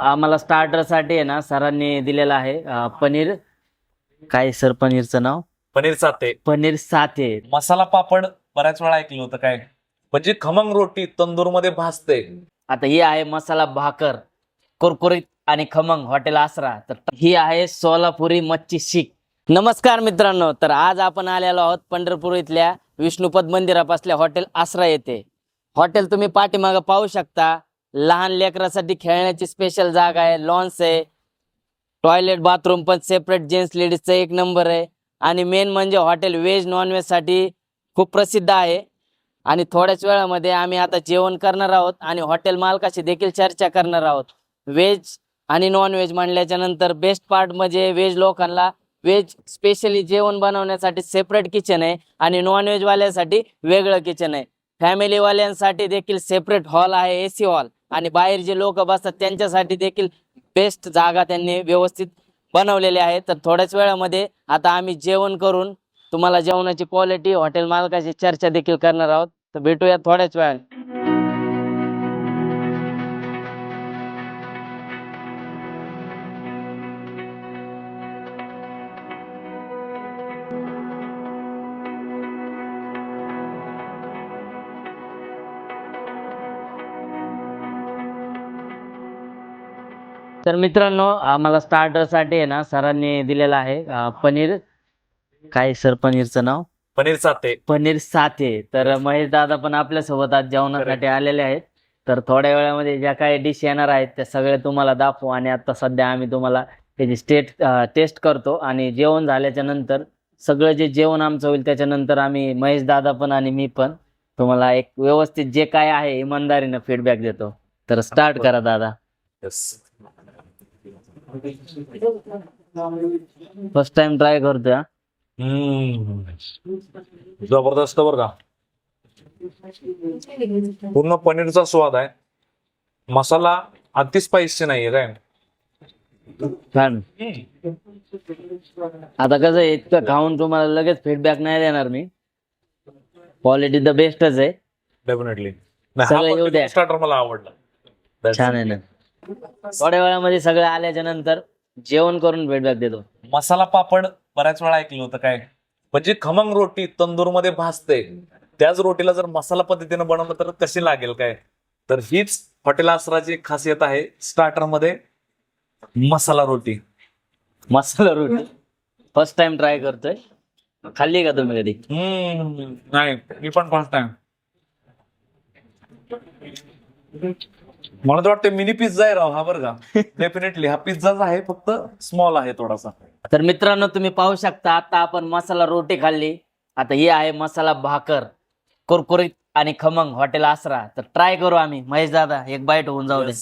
आम्हाला स्टार्टरसाठी आहे ना सरांनी दिलेलं आहे. अं, पनीर. काय सर पनीरचं नाव? पनीर साते. पनीर साते. मसाला पापड बऱ्याच वेळा ऐकलं होतं काय? म्हणजे खमंग रोटी तंदूरमध्ये भाजते. आता ही आहे मसाला भाकर कुरकुरीत आणि खमंग हॉटेल आसरा. तर ही आहे सोलापुरी मच्छी शीख. नमस्कार मित्रांनो तर आज आपण आलेलो आहोत पंढरपूर इथल्या विष्णुपद मंदिरापासल्या हॉटेल आसरा येथे. हॉटेल तुम्ही पाठीमागं पाहू शकता. लहान लेकरासाठी खेळण्याची स्पेशल जागा आहे लॉन्स आहे. टॉयलेट बाथरूम पण सेपरेट जेंट्स लेडीजचं एक नंबर आहे. आणि मेन म्हणजे हॉटेल व्हेज नॉनव्हेजसाठी खूप प्रसिद्ध आहे. आणि थोड्याच वेळामध्ये आम्ही आता जेवण करणार आहोत आणि हॉटेल मालकाशी देखील चर्चा करणार आहोत. व्हेज आणि नॉनव्हेज म्हणल्याच्या नंतर बेस्ट पार्ट म्हणजे व्हेज लोकांना व्हेज स्पेशली जेवण बनवण्यासाठी सेपरेट किचन आहे आणि नॉनव्हेजवाल्यासाठी वाल्यांसाठी वेगळं किचन आहे. फॅमिली वाल्यांसाठी देखील सेपरेट हॉल आहे ए हॉल आणि बाहेर जे लोक बसतात त्यांच्यासाठी देखील बेस्ट जागा त्यांनी व्यवस्थित बनवलेली आहे. तर थोड्याच वेळामध्ये आता आम्ही जेवण करून तुम्हाला जेवणाची क्वालिटी हॉटेल मालकाची चर्चा देखील करणार आहोत. तर भेटूया थोड्याच वेळाने. तर मित्रांनो आम्हाला स्टार्टरसाठी आहे ना सरांनी दिलेलं आहे पनीर. काय सर पनीरचं नाव? पनीर साते. पनीर साते. तर महेश दादा पण आपल्यासोबत आज जेवणासाठी आलेले आहेत. तर थोड्या वेळामध्ये ज्या काही डिश येणार आहेत त्या सगळ्या तुम्हाला दाखवू. आणि आता सध्या आम्ही तुम्हाला त्याची स्टेट टेस्ट करतो. आणि जेवण झाल्याच्यानंतर सगळं जे जेवण आमचं होईल त्याच्यानंतर आम्ही महेश दादा पण आणि मी पण तुम्हाला एक व्यवस्थित जे काय आहे इमानदारीनं फीडबॅक देतो. तर स्टार्ट करा दादा. फर्स्ट टाइम ट्राय करतोय हा. जबरदस्त बर का. पूर्ण पनीरचा स्वाद आहे. मसाला अति स्पाइसी नाहीये काय छान. आता कसं आहे, इतकं खाऊन तुम्हाला लगेच फीडबॅक नाही देणार मी. क्वालिटी द बेस्टच आहे. डेफिनेटली सगळं येऊ द्या. स्टार्टर मला आवडला. छान आहे ना. थोड्या वेळामध्ये सगळं आल्याच्यानंतर जेवण करून फीडबॅक देतो. मसाला पापड बऱ्याच वेळा ऐकलं होतं काय? म्हणजे खमंग रोटी तंदूरमध्ये भाजते. त्याच रोटीला जर मसाला पद्धतीने बनवलं तर कशी लागेल काय? तर हीच हॉटेल आसराची खासियत आहे स्टार्टरमध्ये मसाला रोटी. मसाला रोटी. फर्स्ट टाइम ट्राय करतोय. खाल्ली का तुम्ही कधी? हम्म नाही मी पण फर्स्ट टाइम मला तर वाटतं मिनी पिझ्झा आहे राव हा बरं का. डेफिनेटली हा पिझ्झाच आहे फक्त स्मॉल आहे थोडासा. तर मित्रांनो तुम्ही पाहू शकता आता आपण मसाला रोटी खाल्ली. आता ही आहे मसाला भाकर कुरकुरीत आणि खमंग हॉटेल आसरा. तर ट्राय करू आम्ही. महेश दादा एक बाईट होऊन जाऊ दे.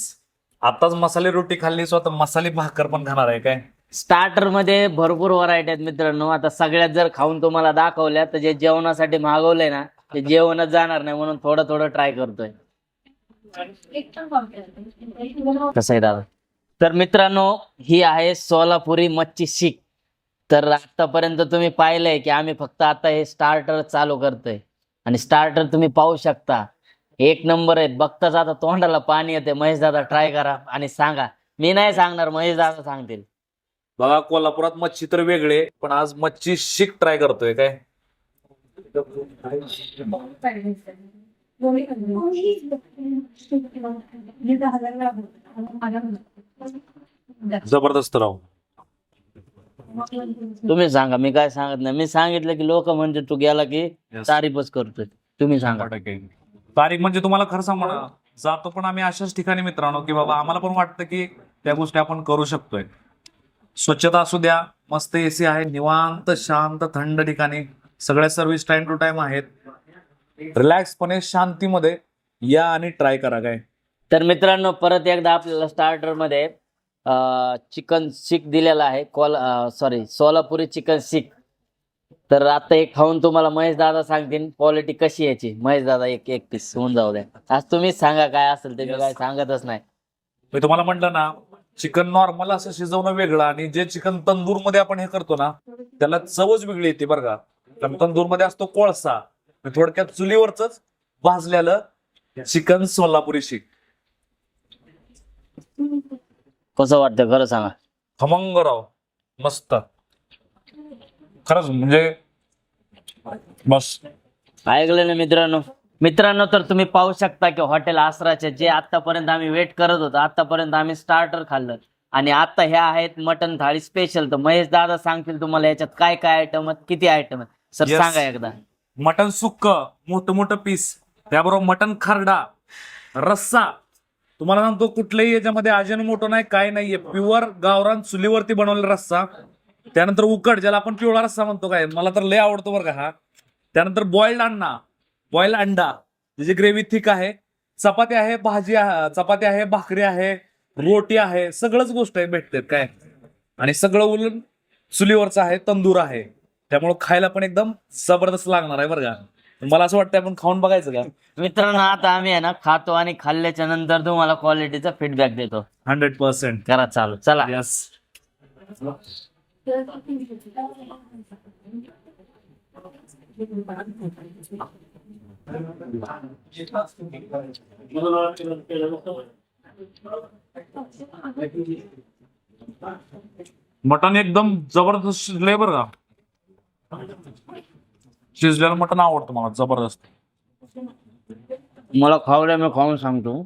आताच मसाले रोटी खाल्ली सो आता मसाली भाकर पण खाणार आहे काय? स्टार्टरमध्ये भरपूर व्हरायटी आहेत मित्रांनो. आता सगळ्यात जर खाऊन तुम्हाला दाखवल्या तर जे जेवणासाठी मागवलंय ना ते जेवणच जाणार नाही म्हणून थोडं थोडं ट्राय करतोय. कसं आहे दादा? तर मित्रांनो ही आहे सोलापुरी मच्छी शीख. तर आतापर्यंत तुम्ही पाहिलंय की आम्ही फक्त आता हे स्टार्टर चालू करतोय. आणि स्टार्टर तुम्ही पाहू शकता. एक नंबर आहेत. बघताच आता तोंडाला पाणी येते. महेश दादा ट्राय करा आणि सांगा. मी नाही सांगणार महेश दादा सांगतील. बघा कोल्हापुरात मच्छी तर वेगळे पण आज मच्छी शीख ट्राय करतोय काय? जबरदस्त राव. तुम्ही सांगा मी काय सांगत नाही. मी सांगितलं की लोक म्हणजे तू गेला की तारीफच करतोय. तुम्ही सांगा. तारीख म्हणजे तुम्हाला खरं सांगू ना जातो पण आम्ही अशाच ठिकाणी मित्रांनो की बाबा आम्हाला पण वाटतं की त्या गोष्टी आपण करू शकतोय. स्वच्छता असू द्या मस्त एसी आहे निवांत शांत थंड ठिकाणी सगळ्या सर्व्हिस टाइम टू टाइम आहेत. रिलॅक्सपणे शांतीमध्ये या आणि ट्राय करा काय. तर मित्रांनो परत एकदा आपल्याला स्टार्टरमध्ये चिकन सीक दिलेला आहे. कॉल सॉरी सोलापुरी चिकन सीक तर आता एक खाऊन तुम्हाला महेश दादा सांगतील क्वालिटी कशी याची. महेश दादा एक एक पीस होऊन जाऊ द्या. आज तुम्हीच सांगा काय असेल ते मी. काय सांगतच नाही. मी तुम्हाला म्हटलं ना चिकन नॉर्मल असं शिजवणं वेगळं आणि जे चिकन तंदूरमध्ये आपण हे करतो ना त्याला चवच वेगळी येते बरं का. कारण तंदूरमध्ये असतो कोळसा. थोडक्यात चुलीवरच भाजलेलं चिकन सोलापुरी शीख कसं वाटतं? खरं सांगा. खमंग राव मस्त. खरंच म्हणजे बस ऐकलं ना मित्रांनो? मित्रांनो तर तुम्ही पाहू शकता की हॉटेल आसराचे जे आतापर्यंत आम्ही वेट करत होतो आतापर्यंत आम्ही स्टार्टर खाल्लं. आणि आता ह्या आहेत मटन थाळी स्पेशल तर महेश दादा सांगतील तुम्हाला याच्यात काय काय आयटम आहेत किती आयटम आहेत? सर. सांगा एकदा. मटन सुक्क मोठं मोठं पीस त्याबरोबर मटन खरडा रस्सा. तुम्हाला सांगतो कुठल्याही याच्यामध्ये अजन मोठं नाही काय नाहीये. प्युअर गावरान चुलीवरती बनवलेला रस्सा. त्यानंतर उकड ज्याला आपण पिवळा रस्सा म्हणतो काय मला तर लय आवडतो बरं का हा. त्यानंतर बॉइल्ड अंडा बॉइल्ड अंडा. त्याची ग्रेव्ही थिक आहे. चपाती आहे भाजी आहे चपाती आहे भाकरी आहे रोटी आहे सगळंच गोष्ट आहे भेटते काय. आणि सगळं उलट चुलीवरचं आहे तंदूर आहे. त्यामुळं खायला पण एकदम जबरदस्त लागणार आहे बरं का. मला असं वाटतं आपण खाऊन बघायचं का? मित्रांनो आता आम्ही आहे ना खातो आणि खाल्ल्याच्या नंतर तुम्हाला क्वालिटीचा फीडबॅक देतो. हंड्रेड पर्सेंट करा चालू. चला. यस मटन एकदम जबरदस्त शिजलंय बरं का. शिजलेलं मटन आवडतं मला जबरदस्त. मला खावल्या मी खाऊन सांगतो.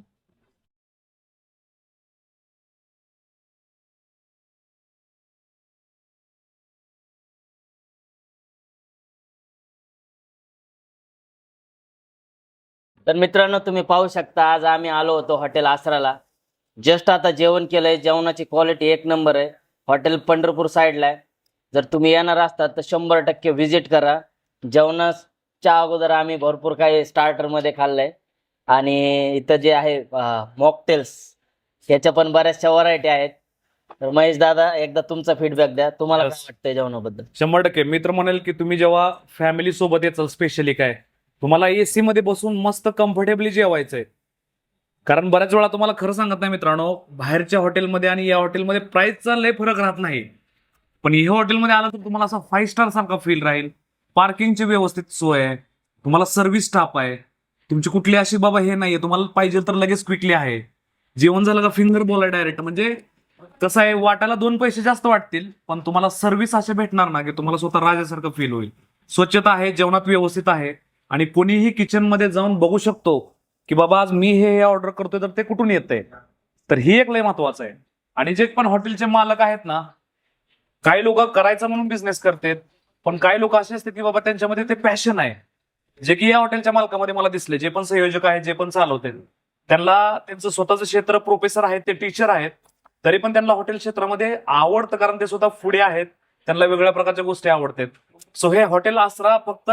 तर मित्रांनो तुम्ही पाहू शकता आज आम्ही आलो होतो हॉटेल आसराला. जस्ट आता जेवण केलंय जेवणाची क्वालिटी एक नंबर आहे. हॉटेल पंढरपूर साईडला आहे. जर तुम्ही येणार असतात तर शंभर टक्के व्हिजिट करा. जेवणाच्या अगोदर आम्ही भरपूर काही स्टार्टरमध्ये खाल्लंय. आणि इथं जे आहे मॉकटेल्स ह्याच्या पण बऱ्याचशा व्हरायटी आहेत. तर महेश दादा एकदा तुमचा फीडबॅक द्या. तुम्हाला काय. वाटतंय जेवणाबद्दल? शंभर टक्के. मी तर म्हणेल की तुम्ही जेव्हा फॅमिली सोबत याचाल स्पेशली काय तुम्हाला एसी मध्ये बसून मस्त कम्फर्टेबली जेवायचंय. कारण बऱ्याच वेळा तुम्हाला खरं सांगत नाही मित्रांनो बाहेरच्या हॉटेलमध्ये आणि या हॉटेलमध्ये प्राइसचा लय फरक राहत नाही. पण ह्या हॉटेलमध्ये आलं तर तुम्हाला असा फाईव्ह स्टार सारखा फील राहील. पार्किंगची व्यवस्थित सोय आहे. तुम्हाला सर्व्हिस स्टाफ आहे. तुमची कुठली अशी बाबा हे नाहीये. तुम्हाला पाहिजे तर लगेच क्विकली आहे. जेवण झालं का फिंगर बोला डायरेक्ट म्हणजे कसं आहे वाटायला दोन पैसे जास्त वाटतील पण तुम्हाला सर्व्हिस असे भेटणार ना की तुम्हाला स्वतः राजासारखं फील होईल. स्वच्छता आहे जेवणात व्यवस्थित आहे. आणि कोणीही किचनमध्ये जाऊन बघू शकतो की बाबा आज मी हे ऑर्डर करतोय तर ते कुठून येतंय? तर ही एक लय महत्वाचं आहे. आणि जे पण हॉटेलचे मालक आहेत ना काही लोक करायचं म्हणून बिझनेस करतात पण काही लोक असे असते की बाबा त्यांच्यामध्ये ते पॅशन आहे. जे की या हॉटेलच्या मालकामध्ये मला दिसले जे पण संयोजक आहेत जे पण चालवते त्यांना त्यांचं स्वतःचं क्षेत्र प्रोफेसर आहेत ते टीचर आहेत तरी पण त्यांना हॉटेल क्षेत्रामध्ये आवडतं कारण ते स्वतः पुढे आहेत त्यांना वेगळ्या प्रकारच्या गोष्टी आवडतात. सो हे हॉटेल आसरा फक्त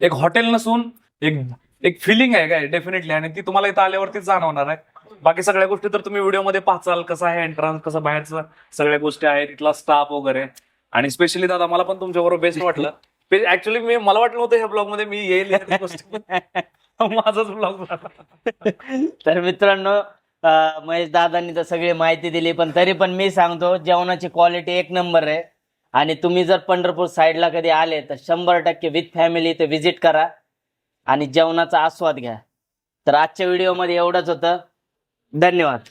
एक हॉटेल नसून एक एक फिलिंग आहे काय डेफिनेटली आणि ती तुम्हाला इथं आल्यावरती जाणवणार आहे. बाकी सगळ्या गोष्टी तर तुम्ही व्हिडिओमध्ये पाहचाल कसं आहे एंट्रन्स कसं बाहेरचं सगळ्या गोष्टी आहेत इथला स्टाफ वगैरे. आणि स्पेशली दादा मला पण तुमच्याबरोबर बेस्ट वाटलं. ऍक्च्युली मी मला वाटलं होतं ह्या ब्लॉगमध्ये मी येईल माझाच ब्लॉग तर मित्रांनो महेश दादांनी तर सगळी माहिती दिली पण तरी पण मी सांगतो जेवणाची क्वालिटी एक नंबर आहे. आणि तुम्ही जर पंढरपूर साईडला कधी आले तर शंभर टक्के विथ फॅमिली ते व्हिजिट करा. आणि जेवणाचा आस्वाद घ्या. तर आजच्या व्हिडिओमध्ये एवढंच होतं. धन्यवाद.